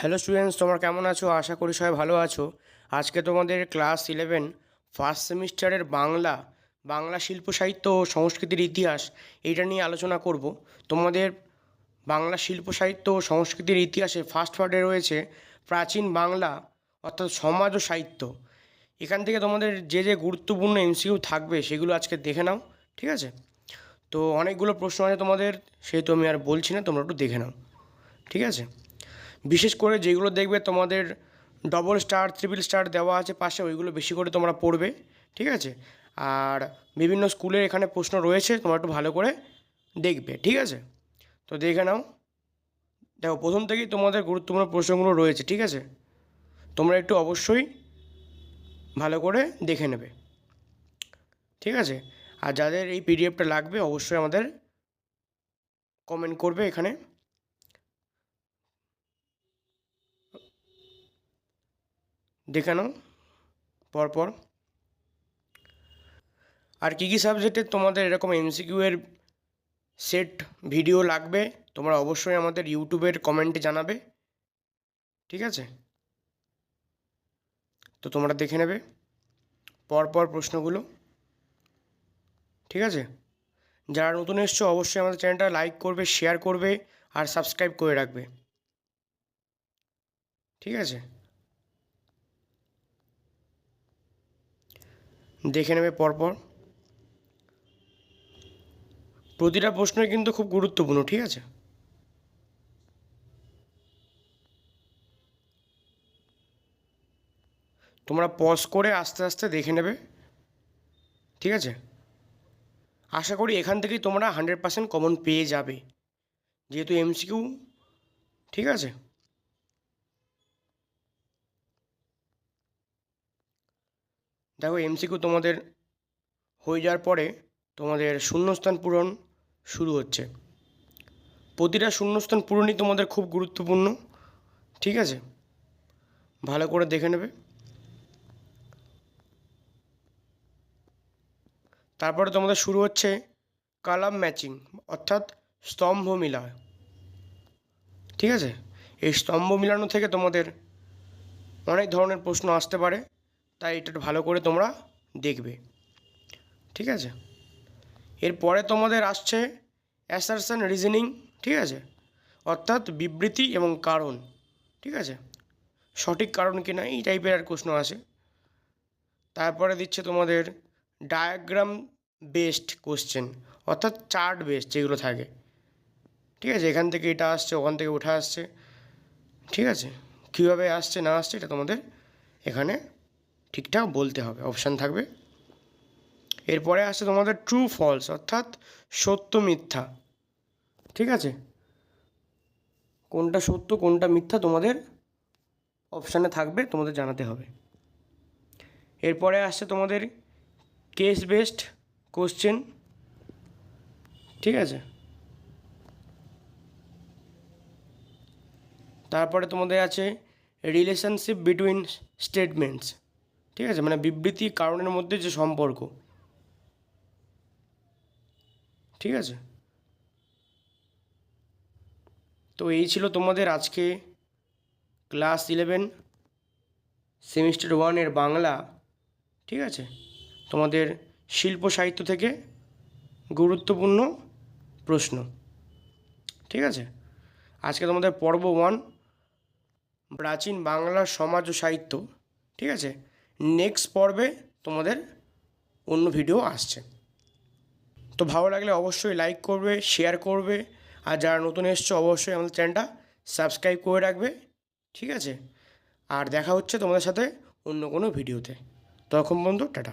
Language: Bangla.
হ্যালো স্টুডেন্টস তোমরা কেমন আছো? আশা করি সবাই ভালো আছো। আজকে তোমাদের ক্লাস ইলেভেন ফার্স্ট সেমিস্টারের বাংলা বাংলা শিল্প, সাহিত্য ও সংস্কৃতির ইতিহাস এইটা নিয়ে আলোচনা করব। তোমাদের বাংলা শিল্প, সাহিত্য ও সংস্কৃতির ইতিহাসে ফার্স্ট পার্টে রয়েছে প্রাচীন বাংলা, অর্থাৎ সমাজ ও সাহিত্য। এখান থেকে তোমাদের যে যে গুরুত্বপূর্ণ এমসিকিউ থাকবে সেগুলো আজকে দেখে নাও, ঠিক আছে? তো অনেকগুলো প্রশ্ন আছে তোমাদের, সেহেতু আমি আর বলছি না, তোমরা একটু দেখে নাও, ঠিক আছে? বিশেষ করে যেগুলো দেখবে তোমাদের ডবল স্টার ট্রিপল স্টার দেওয়া আছে পাশে, ওইগুলো বেশি করে তোমরা পড়বে, ঠিক আছে? আর বিভিন্ন স্কুলের এখানে প্রশ্ন রয়েছে, তোমরা একটু ভালো করে দেখবে, ঠিক আছে? তো দেখে নাও। দেখো, প্রথম থেকেই তোমাদের গুরুত্বপূর্ণ প্রশ্নগুলো রয়েছে, ঠিক আছে? তোমরা একটু অবশ্যই ভালো করে দেখে নেবে, ঠিক আছে? আর যাদের এই পিডিএফটা লাগবে, অবশ্যই আমাদের কমেন্ট করবে এখানে। দেখে নাও, পরপর। আর কী কী সাবজেক্টে তোমাদের এরকম এমসিকিউ সেট ভিডিও লাগবে, তোমরা অবশ্যই আমাদের ইউটিউবের কমেন্টে জানাবে। ঠিক আছে? তো তোমরা দেখে নেবে, পরপর প্রশ্নগুলো। ঠিক আছে? যারা নতুন এসছো, অবশ্যই আমাদের চ্যানেলটা লাইক করবে শেয়ার করবে, আর সাবস্ক্রাইব করে রাখবে। ঠিক আছে? দেখে নেবে পরপর। প্রতিটা প্রশ্নই কিন্তু খুব গুরুত্বপূর্ণ, ঠিক আছে? তোমরা পজ করে আস্তে আস্তে দেখে নেবে, ঠিক আছে? আশা করি এখান থেকেই তোমরা হান্ড্রেড পার্সেন্ট কমন পেয়ে যাবে, যেহেতু এমসিকিউ ঠিক আছে? দেখো এমসিকিউ তোমাদের হয়ে যাওয়ার পরে তোমাদের শূন্যস্থান পূরণ শুরু হচ্ছে। প্রতিটা শূন্যস্থান পূরণই তোমাদের খুব গুরুত্বপূর্ণ, ঠিক আছে? ভালো করে দেখে নেবে। তারপরে তোমাদের শুরু হচ্ছে কালাম ম্যাচিং, অর্থাৎ স্তম্ভ মিলা ঠিক আছে? এই স্তম্ভ মিলানো থেকে তোমাদের অনেক ধরনের প্রশ্ন আসতে পারে। তাই এটা ভালো করে তোমরা দেখবে। ঠিক আছে? এরপরে তোমাদের আসছে অ্যাসারশন রিজনিং ঠিক আছে? অর্থাৎ বিবৃতি এবং কারণ, ঠিক আছে? সঠিক কারণ কি না, এই টাইপের আর প্রশ্ন আসে। তারপরে দিচ্ছে তোমাদের ডায়াগ্রাম বেসড কোশ্চেন অর্থাৎ চার্ট বেসড যেগুলো থাকে। ঠিক আছে? এখান থেকে এটা আসছে, ওখান থেকে উঠে আসছে। ঠিক আছে? কীভাবে আসছে, না আসছে, এটা তোমাদের এখানে ঠিকঠাক বলতে হবে অপশান থাকবে। এরপরে আসছে তোমাদের ট্রু ফলস অর্থাৎ সত্য, মিথ্যা। ঠিক আছে? কোনটা সত্য, কোনটা মিথ্যা তোমাদের অপশানে থাকবে, তোমাদের জানাতে হবে। এরপরে আসছে তোমাদের কেস বেসড কোশ্চেন ঠিক আছে? তারপরে তোমাদের আছে রিলেশনশিপ বিটুইন স্টেটমেন্টস ঠিক আছে? মানে বিবৃতি কারণের মধ্যে যে সম্পর্ক। ঠিক আছে? তো এই ছিল তোমাদের আজকে ক্লাস ইলেভেন, সেমিস্টার ওয়ানের বাংলা। ঠিক আছে? তোমাদের শিল্প সাহিত্য থেকে গুরুত্বপূর্ণ প্রশ্ন। ঠিক আছে? আজকে তোমাদের পর্ব ওয়ান, প্রাচীন বাংলা সমাজ ও সাহিত্য। ঠিক আছে? নেক্সট পর্বে তোমাদের অন্য ভিডিও আসছে। তো ভালো লাগলে অবশ্যই লাইক করবে শেয়ার করবে। আর যারা নতুন এসছো, অবশ্যই আমাদের চ্যানেলটা সাবস্ক্রাইব করে রাখবে। ঠিক আছে? আর দেখা হচ্ছে তোমাদের সাথে অন্য কোনো ভিডিওতে তখন বন্ধু টাটা।